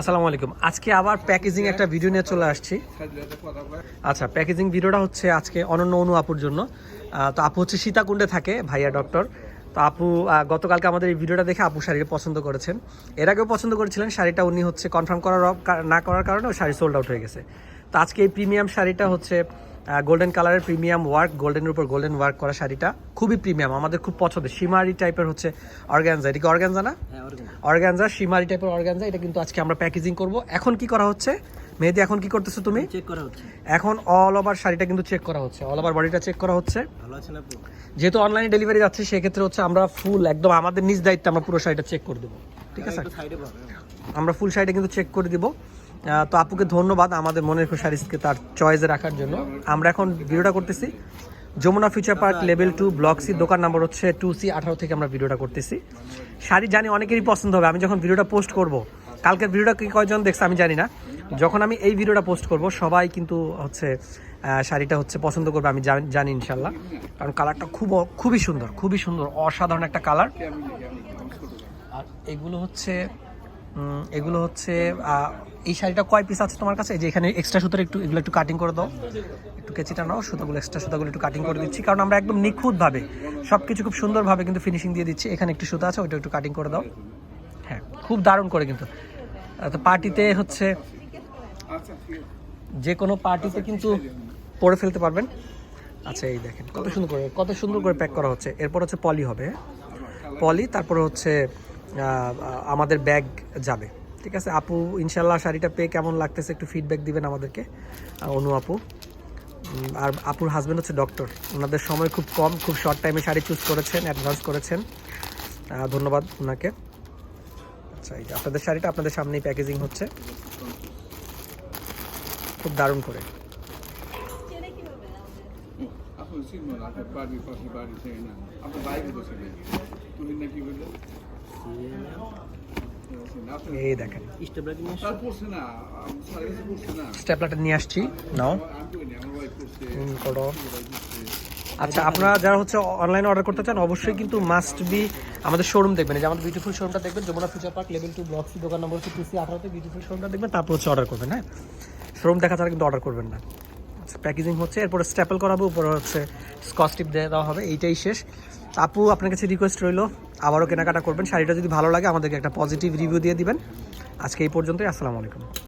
আসসালামু আলাইকুম। আজকে আবার প্যাকেজিং একটা ভিডিও নিয়ে চলে আসছি। আচ্ছা প্যাকেজিং ভিডিওটা হচ্ছে আজকে অনন্য অনু আপুর জন্য। তো আপু হচ্ছে সীতাকুণ্ডে থাকে, ভাইয়া ডক্টর তো আপু গতকালকে আমাদের এই ভিডিওটা দেখে আপু শাড়ি পছন্দ করেছেন। এর আগেও পছন্দ করেছিলেন, শাড়িটা উনি হচ্ছে কনফার্ম করার না করার কারণে শাড়ি সোল্ড আউট হয়ে গেছে। তো আজকে এই প্রিমিয়াম শাড়িটা হচ্ছে গোল্ডেন কালারের প্রিমিয়াম ওয়ার্ক গোল্ডেনের উপর গোল্ডেন ওয়ার্ক করা শাড়িটা খুবই প্রিমিয়াম আমাদের খুব পছন্দের। সীমারি টাইপের হচ্ছে অর্গ্যানজা এটা কি অর্গ্যানজা না? অর্গ্যানজা সীমারি টাইপের অর্গ্যানজা এটা কিন্তু আজকে আমরা প্যাকেজিং করব। এখন কি করা হচ্ছে? মেহেদি এখন কি করতেছো তুমি? চেক করা হচ্ছে। এখন অল ওভার শাড়িটা কিন্তু চেক করা হচ্ছে। অল ওভার বডিটা চেক করা হচ্ছে। ভালো আছেন আপু? যেহেতু অনলাইনে ডেলিভারি যাচ্ছে সেক্ষেত্রে হচ্ছে আমরা ফুল একদম আমাদের নিজ দায়িত্বে আমরা পুরো শাড়িটা চেক করে দেবো। ঠিক আছে? আমরা ফুল শাড়িটা কিন্তু চেক করে দিব। তো আপুকে ধন্যবাদ আমাদের মনের খুব শাড়িকে তার চয়েসে রাখার জন্য। আমরা এখন ভিডিওটা করতেছি। Jamuna future park level two block C দোকান নাম্বার হচ্ছে টু সি আঠারো থেকে আমরা ভিডিওটা করতেছি। শাড়ি জানি অনেকেরই পছন্দ হবে, আমি যখন ভিডিওটা পোস্ট করব, কালকের ভিডিওটা কি কয়জন দেখছে আমি জানি না। যখন আমি এই ভিডিওটা পোস্ট করব, সবাই কিন্তু হচ্ছে শাড়িটা হচ্ছে পছন্দ করবে, আমি জানি- ইনশাল্লাহ। কারণ কালারটা খুব খুবই সুন্দর খুবই সুন্দর, অসাধারণ একটা কালার। আর এগুলো হচ্ছে এগুলো হচ্ছে এই শাড়িটা কয় পিস আছে তোমার কাছে? যে এখানে এক্সট্রা সুতোর একটু, এগুলো একটু কাটিং করে দাও। একটু কেচিটা নাও, সুতোগুলো এক্সট্রা সুতোগুলো একটু কাটিং করে দিচ্ছি। কারণ আমরা একদম নিখুঁতভাবে সব কিছু খুব সুন্দরভাবে কিন্তু ফিনিশিং দিয়ে দিচ্ছি। এখানে একটু সুতো আছে, ওইটা একটু কাটিং করে দাও। হ্যাঁ খুব দারুণ করে কিন্তু। তো পার্টিতে হচ্ছে যে কোনো পার্টিতে কিন্তু পরে ফেলতে পারবেন। আচ্ছা এই দেখেন, কত সুন্দর করে, কত সুন্দর করে প্যাক করা হচ্ছে। এরপর হচ্ছে পলি হবে। পলি, তারপরে হচ্ছে আমাদের ব্যাগ যাবে। ঠিক আছে আপু ইনশাল্লাহ শাড়িটা পেয়ে কেমন লাগতেছে একটু ফিডব্যাক দিবেন আমাদেরকে অনু আপু আর আপুর হাজব্যান্ড হচ্ছে ডক্টর ওনাদের সময় খুব কম খুব শর্ট টাইমে শাড়ি চুজ করেছেন অ্যাডভান্স করেছেন ধন্যবাদ ওনাকে আচ্ছা এই আপনাদের শাড়িটা আপনাদের সামনেই প্যাকেজিং হচ্ছে খুব দারুণ করে বাড়ি এই দেখেন। স্টেপলারটা নিয়ে আসছি, নাও। করো। আচ্ছা আপনারা যারা হচ্ছে অনলাইনে অর্ডার করতে চান, অবশ্যই কিন্তু মাস্ট বি আমাদের শোরুম দেখবেন। যে আমাদের বিউটিফুল শোরুমটা দেখবেন, Jamuna future park level two block দোকান নম্বর হচ্ছে টু সি আঠারোতে বিউটিফুল শোরুমটা দেখবেন, তারপর হচ্ছে অর্ডার করবেন হ্যাঁ? শোরুম দেখা ছাড়া কিন্তু অর্ডার করবেন না। আচ্ছা প্যাকেজিং হচ্ছে, এরপরে স্ট্যাপল করাবো, উপরে হচ্ছে স্কচ টিপ দেওয়া হবে, এইটাই শেষ। আপু, আপনার কাছে রিকোয়েস্ট রইল, আবারও কেনাকাটা করবেন। শাড়িটা যদি ভালো লাগে, আমাদেরকে একটা পজিটিভ রিভিউ দিয়ে দিবেন। আজকে এই পর্যন্তই, আসসালামু আলাইকুম।